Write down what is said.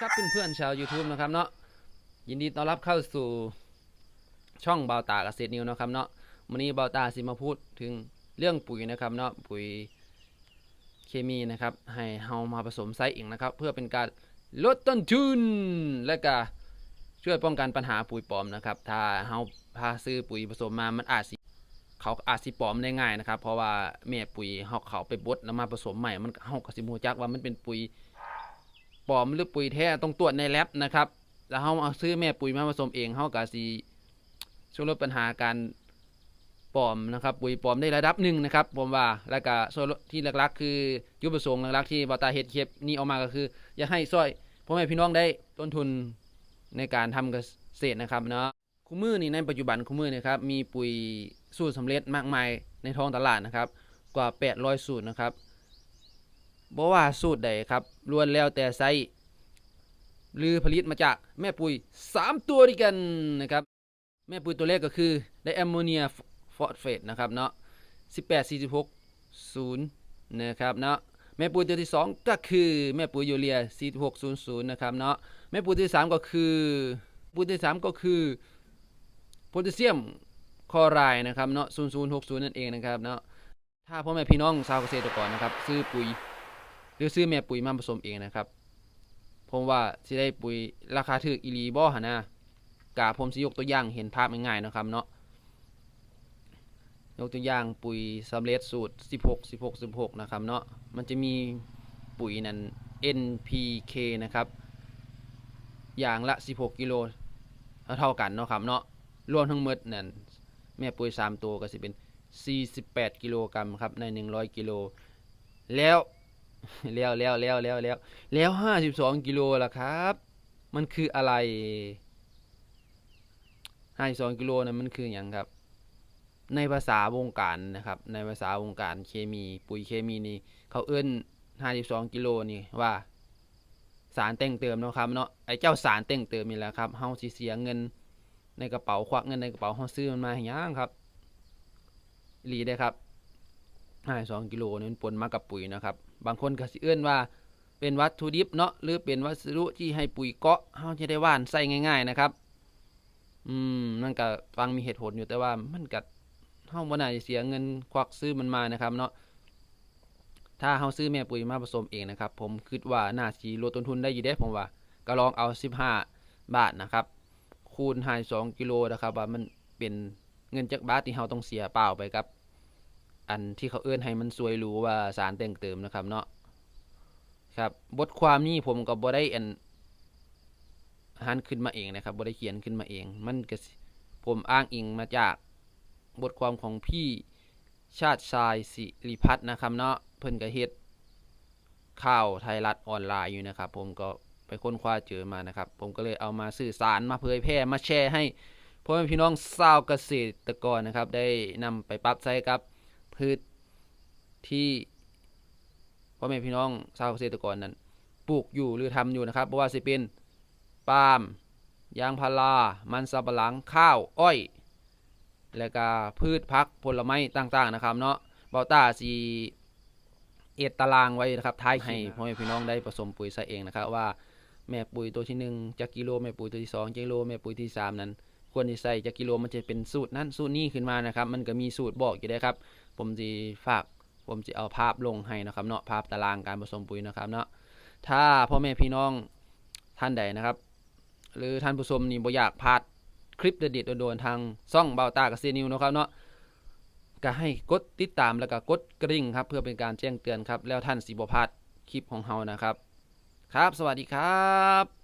ครับเพื่อนๆชาว YouTube นะครับเนาะยินดีต้อนรับเข้าสู่ช่องเบาตาเกษตรนิวนะครับเนาะวันนี้เบาตาสิมาพูดถึงเรื่องปุ๋ยนะครับเนาะปุ๋ยเคมีนะครับ ให้เฮามาผสมไซส์เองนะครับ เพื่อเป็นการลดต้นทุนและก็ช่วยป้องกันปัญหาปุ๋ยปลอมนะครับ ถ้าเฮาพาซื้อปุ๋ยผสมมามันอาจสิเขาอาจสิปลอมได้ง่ายนะครับ เพราะว่าแม่ปุ๋ยเฮาเขาไปบดแล้วมาผสมใหม่มันเฮาก็สิบ่รู้จักว่ามันเป็นปุ๋ย ปลอมหรือปุ๋ยแท้ต้องตรวจในแลบนะครับ แล้วเขาเอาซื้อแม่ปุ๋ยมาผสมเองเขาก็สิช่วยลดปัญหาการปลอมนะครับ ปุ๋ยปลอมได้ระดับหนึ่งนะครับผมว่าแล้วก็ส่วนลดที่หลักๆ คือยุทธประสงค์หลักๆที่บอตาเฮ็ดเคปนี้ออกมาก็คือ อยากให้ซอยพ่อแม่พี่น้องได้ต้นทุนในการทำเกษตรนะครับเนาะคู่มือนี่ในปัจจุบันคู่มือนี่ครับมีปุ๋ยสูตรสำเร็จมากมายในท้องตลาดนะครับกว่า 800 สูตรนะครับ บ่ว่าสูตรใดครับล้วนแล้วแต่ไซส์หรือผลิตมาจากแม่ปุ๋ย 3 ตัวด้วยกันนะครับ แม่ปุ๋ยตัวแรกก็คือไดแอมโมเนียฟอสเฟตนะครับเนาะ18 46 0นะครับเนาะแม่ปุ๋ยตัวที่ 2 ก็คือแม่ปุ๋ยยูเรีย 4600 นะครับเนาะแม่ปุ๋ยตัวที่ 3 ก็คือปุ๋ยตัวที่ 3 ก็คือโพแทสเซียมคลอไรด์นะครับเนาะ0060 นั่นเองนะครับเนาะถ้าพ่อแม่พี่น้องชาวเกษตรกรนะครับ ซื้อปุ๋ย หรือซื้อแม่ปุ๋ยมาผสมเองนะครับ ผมว่าสิได้ปุ๋ยราคาถูกอีลีบ่หนะกะผมสิยกตัวอย่างเห็นภาพง่ายๆนะครับเนาะยกตัวอย่างปุ๋ยสำเร็จสูตร 16 16 16 นะครับเนาะมันจะมีปุ๋ยนั้น NPK นะครับ อย่างละ 16 กิโลเท่ากันเนาะครับเนาะรวมทั้งหมดนั่นแม่ปุ๋ย 3 ตัวก็สิเป็น 48 กิโลกรัมครับใน 100 กิโล แล้ว แล้วแล้วแล้วแล้วแล้วแล้วห้าสิบสองกิโลล่ะครับ มันคืออะไรห้าสิบสองกิโลนะมันคืออย่างครับ ในภาษาวงการนะครับ ในภาษาวงการเคมี ปุ๋ยเคมีนี่เขาเอื้นห้าสิบสองกิโลนี่ว่า สารแต่งเติมเนาะครับเนาะไอ้เจ้าสารแต่งเติมนี่แหละครับเฮาสิเสียเงิน ในกระเป๋าควักเงินในกระเป๋าเฮาซื้อมันมาให้หยังครับอีหลีได้ครับห้าสองกิโลนี่มันปนมากับปุ๋ยนะครับ บางคนก็สิเอื้อนว่าเป็นวัตถุดิบเนาะหรือเป็นวัสดุที่ให้ปุ๋ยเกาะเฮาจะได้ว่านใส่ง่าย ๆนะครับ อืมมันก็ฟังมีเหตุผลอยู่แต่ว่ามันก็เฮาบ่น่าจะเสียเงินควักซื้อมันมานะครับ เนาะถ้าเฮาซื้อแม่ปุ๋ยมาผสมเองนะครับ ผมคิดว่าน่าสิลดต้นทุนได้อยู่เด้ผมว่าก็ลองเอา 15 บาทนะครับ คูณ52กิโลนะครับ ว่ามันเป็นเงินจักบาทที่เฮาต้องเสียเปล่าไปครับ อันที่เขาเอื้อนให้มันสวยหรูว่าสารแต่งเติมนะครับเนาะครับบทความนี้ผมก็บ่ได้อันหันขึ้นมาเองนะครับบ่ได้เขียนขึ้นมาเอง มันก็ผมอ้างอิงมาจากบทความของพี่ชาติชายสิริพัฒน์นะครับเนาะเพิ่นก็เฮ็ดข่าวไทยรัฐออนไลน์อยู่นะครับ ผมก็ไปค้นคว้าเจอมานะครับ ผมก็เลยเอามาสื่อสารมาเผยแพร่มาแชร์ให้พ่อแม่พี่น้องชาวเกษตรกรนะครับ ได้นำไปปรับใช้กับ พืชที่พ่อแม่พี่น้องชาวเกษตรกรนั้นปลูกอยู่หรือทำอยู่นะครับเพราะว่าสิเป็นปาล์มยางพารา มันสำปะหลัง ข้าว อ้อย และก็พืชพักผลไม้ต่างๆนะครับ เนาะเบาต้าสีเอ็ดตารางไว้นะครับท้ายให้พ่อแม่พี่น้องได้ผสมปุ๋ยใส่เองนะครับว่าแม่ปุ๋ยตัวที่หนึ่งจากกิโลแม่ปุ๋ยตัวที่สองจากกิโลแม่ปุ๋ยที่สามนั้น ควรที่ใส่จากกิโลมันจะเป็นสูตรนั้นสูตรนี้ขึ้นมานะครับ มันก็มีสูตรบอกอยู่ได้ครับ ผมจะฝากผมจะเอาภาพลงให้นะครับเนาะภาพตารางการผสมปุ๋ยนะครับเนาะถ้าพ่อแม่พี่น้องท่านใดนะครับ หรือท่านผู้ชมนี่บ่อยากพลาดคลิปเด็ดๆโดนๆทางซ่องเบาตากับเซนิวนะครับเนาะก็ให้กดติดตามแล้วก็กดกริ่งครับ เพื่อเป็นการแจ้งเตือนครับ แล้วท่านสิบ่พลาดคลิปของเฮานะครับ ครับ สวัสดีครับ